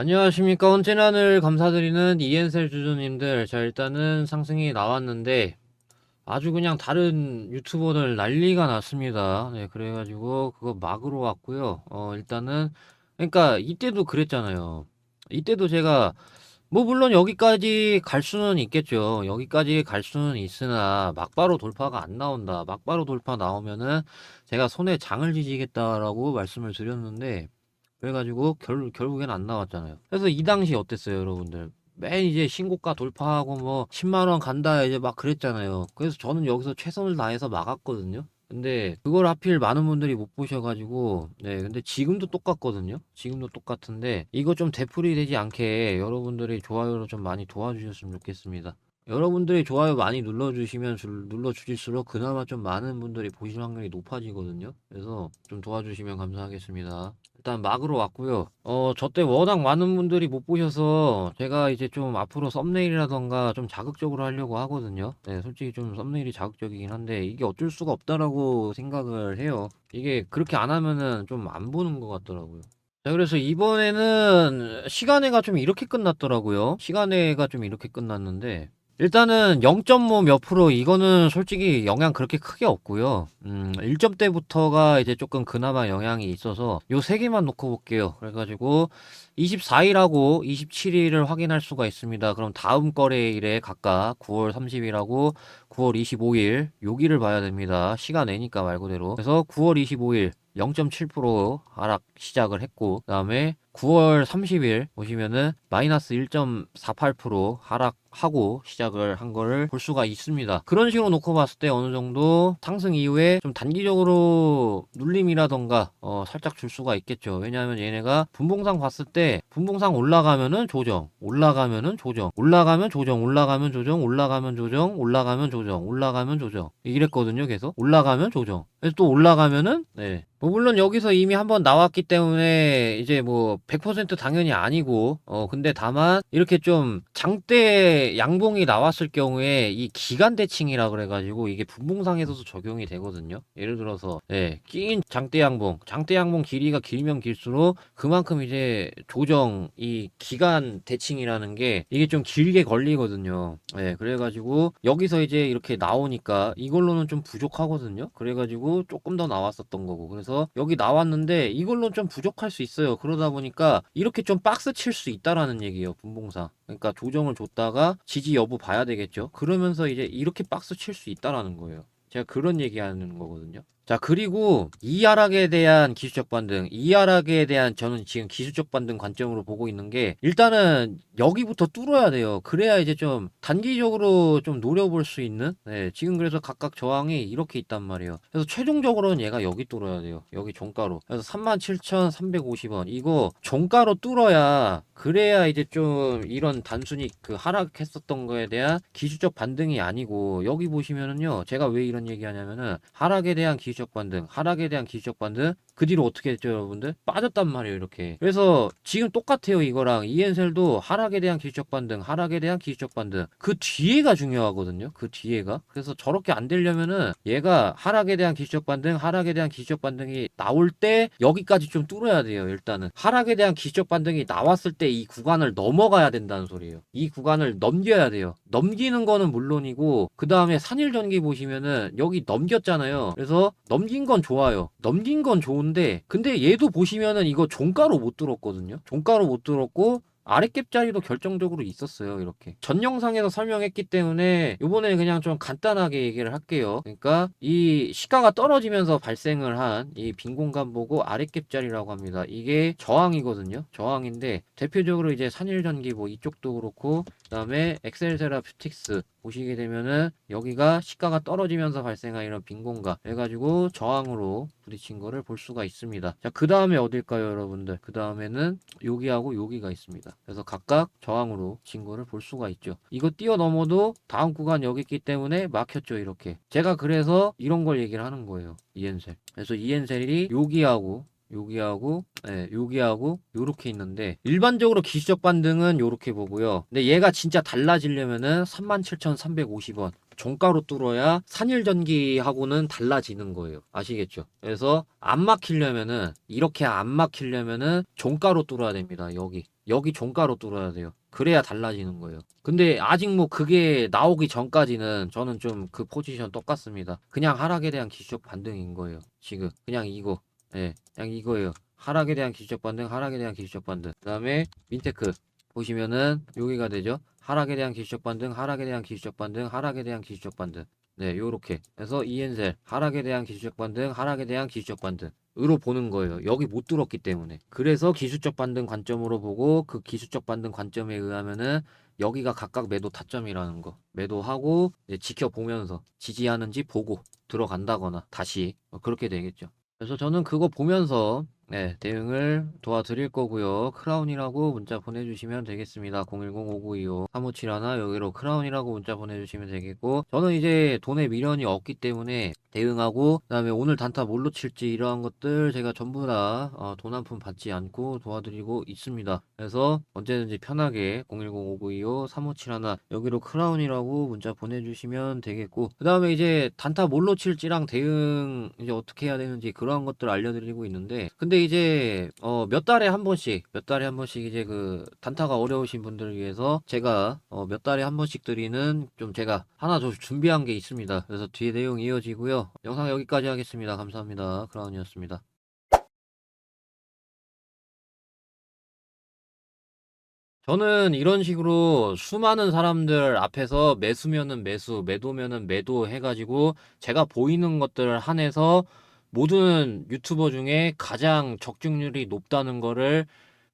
안녕하십니까. 언제나늘 감사드리는 이엔셀 주주님들. 자, 일단은 상승이 나왔는데, 아주 그냥 다른 유튜버들 난리가 났습니다. 네, 그래가지고, 그거 막으로 왔고요. 어, 일단은, 그러니까, 이때도 그랬잖아요. 이때도 제가, 뭐, 물론 여기까지 갈 수는 있겠죠. 여기까지 갈 수는 있으나, 막바로 돌파가 안 나온다. 막바로 돌파 나오면은, 제가 손에 장을 지지겠다라고 말씀을 드렸는데, 그래가지고 결, 결국엔 안 나왔잖아요. 그래서 이 당시 어땠어요, 여러분들? 맨 이제 신고가 돌파하고 뭐 10만 원 간다 이제 막 그랬잖아요. 그래서 저는 여기서 최선을 다해서 막았거든요. 근데 그걸 하필 많은 분들이 못 보셔가지고 네 근데 지금도 똑같거든요. 지금도 똑같은데 이거 좀 되풀이 되지 않게 여러분들이 좋아요로 좀 많이 도와주셨으면 좋겠습니다. 여러분들이 좋아요 많이 눌러주시면 줄- 눌러주실수록 그나마 좀 많은 분들이 보실 확률이 높아지거든요. 그래서 좀 도와주시면 감사하겠습니다. 일단 막으로 왔고요. 어, 저 때 워낙 많은 분들이 못 보셔서 제가 이제 좀 앞으로 썸네일이라던가 좀 자극적으로 하려고 하거든요. 네, 솔직히 좀 썸네일이 자극적이긴 한데 이게 어쩔 수가 없다라고 생각을 해요. 이게 그렇게 안 하면은 좀 안 보는 것 같더라고요. 자, 그래서 이번에는 시간회가 좀 이렇게 끝났더라고요. 시간회가 좀 이렇게 끝났는데 일단은 0.5몇 프로 이거는 솔직히 영향 그렇게 크게 없고요. 음, 1점대부터가 이제 조금 그나마 영향이 있어서 요 세 개만 놓고 볼게요. 그래가지고 24일하고 27일을 확인할 수가 있습니다. 그럼 다음 거래일에 각각 9월 30일하고 9월 25일 여기를 봐야 됩니다. 시간 내니까 말 그대로. 그래서 9월 25일 0.7% 하락 시작을 했고 그다음에 9월 30일 보시면은 마이너스 1.48% 하락하고 시작을 한 거를 볼 수가 있습니다. 그런 식으로 놓고 봤을 때 어느 정도 상승 이후에 좀 단기적으로 눌림이라던가 어, 살짝 줄 수가 있겠죠. 왜냐하면 얘네가 분봉상 봤을 때 분봉상 올라가면은 조정, 올라가면은 조정, 올라가면 조정, 올라가면 조정, 올라가면 조정, 올라가면 조정, 올라가면 조정 이랬거든요. 계속 올라가면 조정. 또 올라가면은 네. 뭐 물론 여기서 이미 한번 나왔기 때문에 이제 뭐 100% 당연히 아니고 어 근데 다만 이렇게 좀 장대 양봉이 나왔을 경우에 이 기간 대칭이라 그래 가지고 이게 분봉상에서도 적용이 되거든요. 예를 들어서 예, 낀 장대 양봉, 장대 양봉 길이가 길면 길수록 그만큼 이제 조정 이 기간 대칭이라는 게 이게 좀 길게 걸리거든요. 예, 그래 가지고 여기서 이제 이렇게 나오니까 이걸로는 좀 부족하거든요. 그래 가지고 조금 더 나왔었던 거고 그래서 여기 나왔는데 이걸로 좀 부족할 수 있어요. 그러다 보니까 이렇게 좀 박스 칠 수 있다라는 얘기예요. 분봉상. 그러니까 조정을 줬다가 지지 여부 봐야 되겠죠. 그러면서 이제 이렇게 박스 칠 수 있다라는 거예요. 제가 그런 얘기하는 거거든요. 자, 그리고 이 하락에 대한 기술적 반등, 이 하락에 대한 저는 지금 기술적 반등 관점으로 보고 있는 게 일단은 여기부터 뚫어야 돼요. 그래야 이제 좀 단기적으로 좀 노려볼 수 있는 네, 지금 그래서 각각 저항이 이렇게 있단 말이에요. 그래서 최종적으로는 얘가 여기 뚫어야 돼요. 여기 종가로. 그래서 37,350원. 이거 종가로 뚫어야 그래야 이제 좀 이런 단순히 그 하락했었던 거에 대한 기술적 반등이 아니고 여기 보시면은요. 제가 왜 이런 얘기 하냐면은 하락에 대한 기술 적 반 등, 하락에 대한 기술적 반 등 그 뒤로 어떻게 했죠, 여러분들? 빠졌단 말이에요, 이렇게. 그래서 지금 똑같아요, 이거랑. 이엔셀도 하락에 대한 기술적 반등, 하락에 대한 기술적 반등. 그 뒤에가 중요하거든요, 그 뒤에가. 그래서 저렇게 안 되려면은 얘가 하락에 대한 기술적 반등, 하락에 대한 기술적 반등이 나올 때 여기까지 좀 뚫어야 돼요, 일단은. 하락에 대한 기술적 반등이 나왔을 때 이 구간을 넘어가야 된다는 소리예요. 이 구간을 넘겨야 돼요. 넘기는 거는 물론이고, 그 다음에 산일전기 보시면은 여기 넘겼잖아요. 그래서 넘긴 건 좋아요. 넘긴 건 좋은 데, 근데 얘도 보시면은 이거 종가로 못 들었거든요. 종가로 못 들었고, 아랫갭 자리도 결정적으로 있었어요. 이렇게 전 영상에서 설명했기 때문에 이번에 그냥 좀 간단하게 얘기를 할게요. 그러니까 이 시가가 떨어지면서 발생을 한 이 빈 공간 보고 아랫갭 자리라고 합니다. 이게 저항이거든요. 저항인데 대표적으로 이제 산일전기 뭐 이쪽도 그렇고 그 다음에 엑셀세라퓨틱스 보시게 되면은 여기가 시가가 떨어지면서 발생한 이런 빈 공간 해가지고 저항으로 부딪힌 거를 볼 수가 있습니다. 자, 그 다음에 어딜까요, 여러분들? 그 다음에는 여기하고 여기가 있습니다. 그래서 각각 저항으로 진 거를 볼 수가 있죠. 이거 뛰어넘어도 다음 구간 여기 있기 때문에 막혔죠, 이렇게. 제가 그래서 이런 걸 얘기를 하는 거예요. 이엔셀. 그래서 이엔셀이 여기하고 여기하고 예, 여기하고 요렇게 있는데 일반적으로 기술적 반등은 요렇게 보고요. 근데 얘가 진짜 달라지려면은 37,350원 종가로 뚫어야 산일전기하고는 달라지는 거예요. 아시겠죠? 그래서 안 막히려면은 이렇게 안 막히려면은 종가로 뚫어야 됩니다. 여기 여기 종가로 뚫어야 돼요. 그래야 달라지는 거예요. 근데 아직 뭐 그게 나오기 전까지는 저는 좀 그 포지션 똑같습니다. 그냥 하락에 대한 기술적 반등인 거예요. 지금 그냥 이거, 예, 그냥 이거예요. 하락에 대한 기술적 반등, 하락에 대한 기술적 반등. 그다음에 민테크 보시면은 여기가 되죠. 하락에 대한 기술적 반등, 하락에 대한 기술적 반등, 하락에 대한 기술적 반등. 네, 요렇게. 그래서 이엔셀 하락에 대한 기술적 반등, 하락에 대한 기술적 반등. 으로 보는 거예요. 여기 못 들었기 때문에. 그래서 기술적 반등 관점으로 보고 그 기술적 반등 관점에 의하면은 여기가 각각 매도 타점이라는 거. 매도하고 지켜보면서 지지하는지 보고 들어간다거나 다시 뭐 그렇게 되겠죠. 그래서 저는 그거 보면서 네, 대응을 도와드릴 거고요. 크라운이라고 문자 보내주시면 되겠습니다. 010-5925-3571 여기로 크라운이라고 문자 보내주시면 되겠고 저는 이제 돈에 미련이 없기 때문에 대응하고 그다음에 오늘 단타 뭘로 칠지 이러한 것들 제가 전부 다돈 한 푼 받지 않고 도와드리고 있습니다. 그래서 언제든지 편하게 010-5925-3571 여기로 크라운이라고 문자 보내주시면 되겠고 그 다음에 이제 단타 뭘로 칠지랑 대응 이제 어떻게 해야 되는지 그러한 것들 알려드리고 있는데 근데 이제 어 몇 달에 한 번씩 몇 달에 한 번씩 이제 그 단타가 어려우신 분들을 위해서 제가 어 몇 달에 한 번씩 드리는 좀 제가 하나 좀 준비한 게 있습니다. 그래서 뒤에 내용 이어지고요. 영상 여기까지 하겠습니다. 감사합니다. 크라운이었습니다. 저는 이런 식으로 수많은 사람들 앞에서 매수면은 매수, 매도면은 매도 해가지고 제가 보이는 것들 한해서 모든 유튜버 중에 가장 적중률이 높다는 거를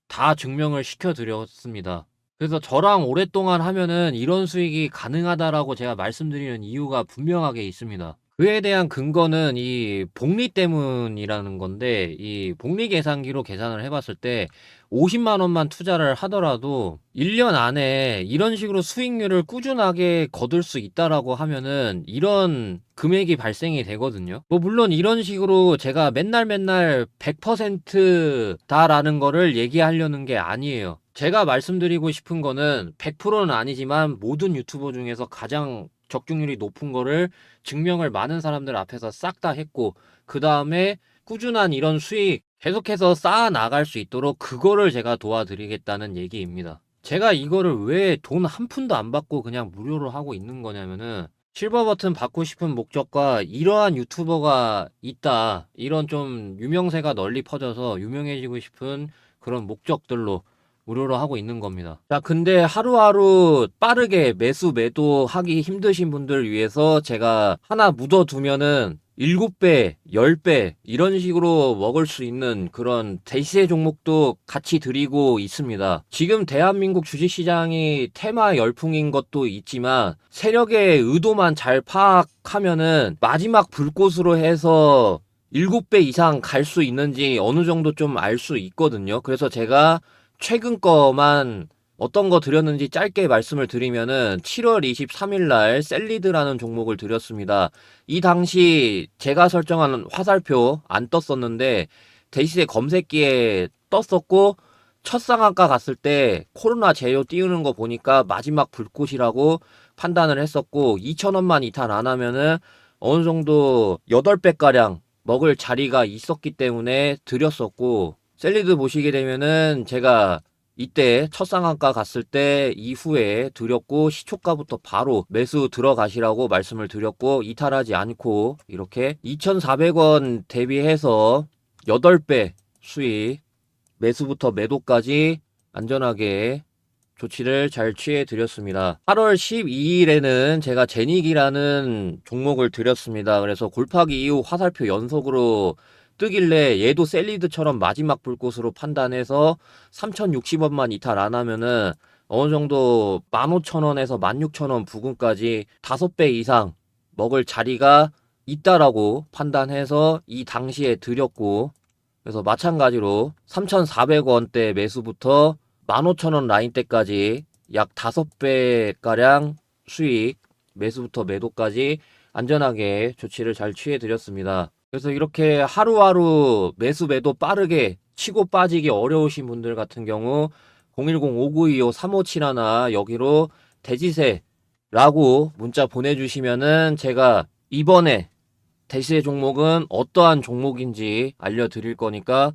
다 증명을 시켜드렸습니다. 그래서 저랑 오랫동안 하면은 이런 수익이 가능하다라고 제가 말씀드리는 이유가 분명하게 있습니다. 그에 대한 근거는 이 복리 때문이라는 건데 이 복리 계산기로 계산을 해봤을 때 50만 원만 투자를 하더라도 1년 안에 이런 식으로 수익률을 꾸준하게 거둘 수 있다라고 하면은 이런 금액이 발생이 되거든요. 뭐 물론 이런 식으로 제가 맨날 맨날 100%다라는 거를 얘기하려는 게 아니에요. 제가 말씀드리고 싶은 거는 100%는 아니지만 모든 유튜버 중에서 가장 적중률이 높은 거를 증명을 많은 사람들 앞에서 싹 다 했고 그 다음에 꾸준한 이런 수익 계속해서 쌓아 나갈 수 있도록 그거를 제가 도와드리겠다는 얘기입니다. 제가 이거를 왜 돈 한 푼도 안 받고 그냥 무료로 하고 있는 거냐면은 실버 버튼 받고 싶은 목적과 이러한 유튜버가 있다. 이런 좀 유명세가 널리 퍼져서 유명해지고 싶은 그런 목적들로 무료로 하고 있는 겁니다. 자, 근데 하루하루 빠르게 매수 매도 하기 힘드신 분들 위해서 제가 하나 묻어두면은 7배, 10배 이런 식으로 먹을 수 있는 그런 대시세 종목도 같이 드리고 있습니다. 지금 대한민국 주식시장이 테마 열풍인 것도 있지만 세력의 의도만 잘 파악하면은 마지막 불꽃으로 해서 7배 이상 갈 수 있는지 어느 정도 좀 알 수 있거든요. 그래서 제가 최근 거만 어떤 거 드렸는지 짧게 말씀을 드리면은 7월 23일 날 셀리드라는 종목을 드렸습니다. 이 당시 제가 설정한 화살표 안 떴었는데 대시세 검색기에 떴었고 첫 상한가 갔을 때 코로나 제휴 띄우는 거 보니까 마지막 불꽃이라고 판단을 했었고 2,000원만 이탈 안 하면은 어느 정도 8배 가량 먹을 자리가 있었기 때문에 드렸었고 셀리드 보시게 되면은 제가 이때 첫 상한가 갔을 때 이후에 드렸고 시초가부터 바로 매수 들어가시라고 말씀을 드렸고 이탈하지 않고 이렇게 2,400원 대비해서 8배 수익 매수부터 매도까지 안전하게 조치를 잘 취해 드렸습니다. 8월 12일에는 제가 제닉이라는 종목을 드렸습니다. 그래서 골파기 이후 화살표 연속으로 뜨길래 얘도 셀리드처럼 마지막 불꽃으로 판단해서 3,060원만 이탈 안 하면은 어느 정도 15,000원에서 16,000원 부근까지 5배 이상 먹을 자리가 있다라고 판단해서 이 당시에 드렸고 그래서 마찬가지로 3,400원대 매수부터 15,000원 라인대까지 약 5배가량 수익 매수부터 매도까지 안전하게 조치를 잘 취해 드렸습니다. 그래서 이렇게 하루하루 매수 매도 빠르게 치고 빠지기 어려우신 분들 같은 경우 010-5925-3571 여기로 대지세라고 문자 보내주시면은 제가 이번에 대시세 종목은 어떠한 종목인지 알려드릴 거니까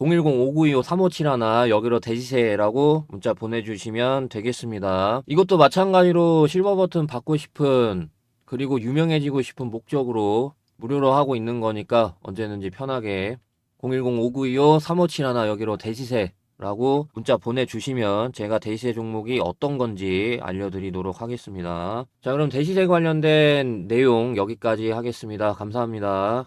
010-5925-3571 여기로 대시세라고 문자 보내주시면 되겠습니다. 이것도 마찬가지로 실버 버튼 받고 싶은 그리고 유명해지고 싶은 목적으로 무료로 하고 있는 거니까 언제든지 편하게 010-5925-3571 여기로 대시세라고 문자 보내주시면 제가 대시세 종목이 어떤 건지 알려드리도록 하겠습니다. 자 그럼 대시세 관련된 내용 여기까지 하겠습니다. 감사합니다.